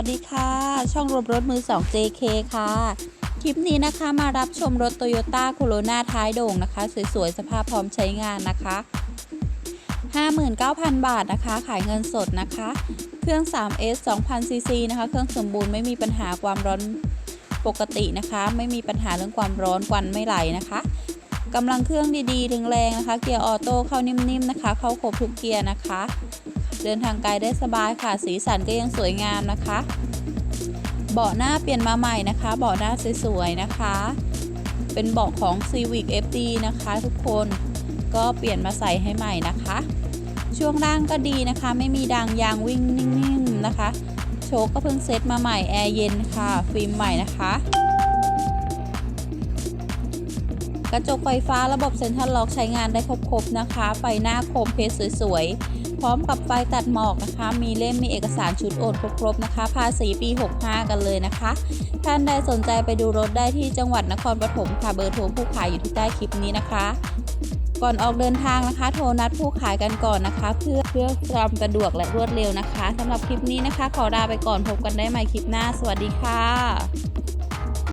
วัสดีค่ะ ช่องรบรถมือ 2 JK ค่ะ คลิปนี้นะคะมารับชมรถ Toyota Corolla ท้ายโด่งนะคะ สวยๆ สภาพพร้อมใช้งานนะคะ 59,000 บาทนะคะ ขายเงินสดนะคะ เครื่อง 3S 2,000 cc นะคะ เครื่องสมบูรณ์ไม่มีปัญหาความร้อนปกตินะคะ ไม่มีปัญหาเรื่องความร้อนควันไม่ไหลนะคะกำลังเครื่องดีๆแรงๆนะคะ เกียร์ออโต้เข้านิ่มๆนะคะ เข้าครบทุกเกียร์นะคะ เดินทางไกลได้สบายค่ะ สีสันก็ยังสวยงามนะคะ เบาะหน้าเปลี่ยนมาใหม่นะคะ เบาะหน้าสวยๆนะคะ เป็นเบาะของ Civic FD นะคะ ทุกคนก็เปลี่ยนมาใส่ให้ใหม่นะคะ ช่วงล่างก็ดีนะคะ ไม่มีดังยางวิ่งนิ่งๆนะคะ โชคก็เพิ่งเซ็ตมาใหม่ แอร์เย็นค่ะ ฟิล์มใหม่นะคะกระจกไฟฟ้าระบบเซ็นทรัลล็อกใช้งานได้ครบๆนะคะ ไฟหน้าโคมเพชรสวย พร้อมกับไฟตัดหมอกนะคะ มีเล่มมีเอกสารชุดโอนครบๆนะคะ ภาษีปี 65 กันเลยนะคะ ท่านใดสนใจไปดูรถได้ที่จังหวัดนครปฐมค่ะ เบอร์โทรผู้ขายอยู่ที่ใต้คลิปนี้นะคะ ก่อนออกเดินทางนะคะ โทรนัดผู้ขายกันก่อนนะคะ เพื่อเพื่อความสะดวกและรวดเร็วนะคะสำหรับคลิปนี้นะคะ ขอลาไปก่อนพบกันได้ใหม่คลิปหน้า สวัสดีค่ะ